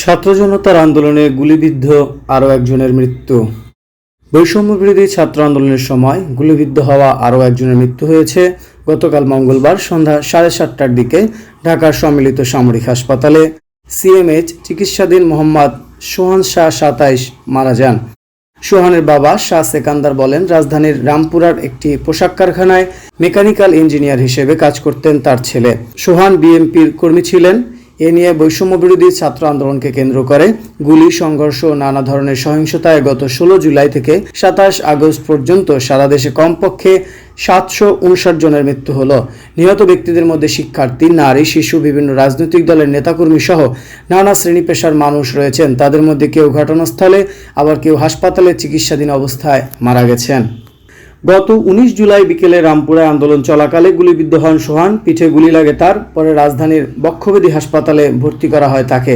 ছাত্র জনতার আন্দোলনে গুলিবিদ্ধ আরও একজনের মৃত্যু। বৈষম্য বিরোধী ছাত্র আন্দোলনের সময় গুলিবিদ্ধ হওয়া আরও একজনের মৃত্যু হয়েছে। গতকাল মঙ্গলবার সন্ধ্যা সাড়ে সাতটার দিকে ঢাকার সম্মিলিত সামরিক হাসপাতালে সিএমএইচ চিকিৎসাধীন মোহাম্মদ সোহান শাহ সাতাইশ মারা যান। সোহানের বাবা শাহ সেকান্দার বলেন, রাজধানীর রামপুরার একটি পোশাক কারখানায় মেকানিক্যাল ইঞ্জিনিয়ার হিসেবে কাজ করতেন তার ছেলে। সোহান বিএমপির কর্মী ছিলেন। এ নিয়ে বৈষম্য বিরোধী ছাত্র আন্দোলনকে কেন্দ্র করে গুলি, সংঘর্ষ নানা ধরনের সহিংসতায় গত ষোলো জুলাই থেকে সাতাশ আগস্ট পর্যন্ত সারা দেশে কমপক্ষে সাতশো উনষাট জনের মৃত্যু হলো। নিহত ব্যক্তিদের মধ্যে শিক্ষার্থী, নারী, শিশু, বিভিন্ন রাজনৈতিক দলের নেতাকর্মী সহ নানা শ্রেণি পেশার মানুষ রয়েছেন। তাদের মধ্যে কেউ ঘটনাস্থলে, আবার কেউ হাসপাতালে চিকিৎসাধীন অবস্থায় মারা গেছেন। গত উনিশ জুলাই বিকেলে রামপুরায় আন্দোলন চলাকালে গুলিবিদ্ধ হন সোহান। পিঠে গুলি লাগে তার, পরে রাজধানীর বক্ষবেদী হাসপাতালে ভর্তি করা হয় তাকে।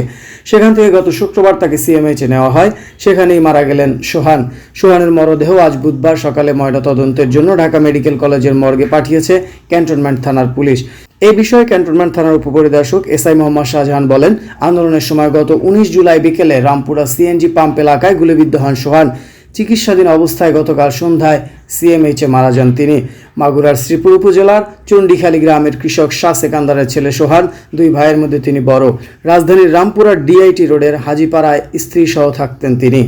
সেখান থেকে গত শুক্রবার তাকে সিএমএইচে নেওয়া হয়। সেখানেই মারা গেলেন সোহান। সোহানের মরদেহ আজ বুধবার সকালে ময়নাতদন্তের জন্য ঢাকা মেডিকেল কলেজের মর্গে পাঠিয়েছে ক্যান্টনমেন্ট থানার পুলিশ। এই বিষয়ে ক্যান্টনমেন্ট থানার উপপরিদর্শক এসআই মোহাম্মদ শাহজাহান বলেন, আন্দোলনের সময় গত উনিশ জুলাই বিকেলে রামপুরা সিএনজি পাম্প এলাকায় গুলিবিদ্ধ হন সোহান। চিকিৎসাধীন অবস্থায় গতকাল সন্ধ্যায় সিএমএইচে মারা যান তিনি। মাগুরার শ্রীপুর উপজেলার চণ্ডীখালী গ্রামের কৃষক শাহ সেকান্দারের ছেলে সোহান, দুই ভাইয়ের মধ্যে তিনি বড়। রাজধানীর রামপুরার ডিআইটি রোডের হাজিপাড়ায় স্ত্রী সহ থাকতেন তিনি।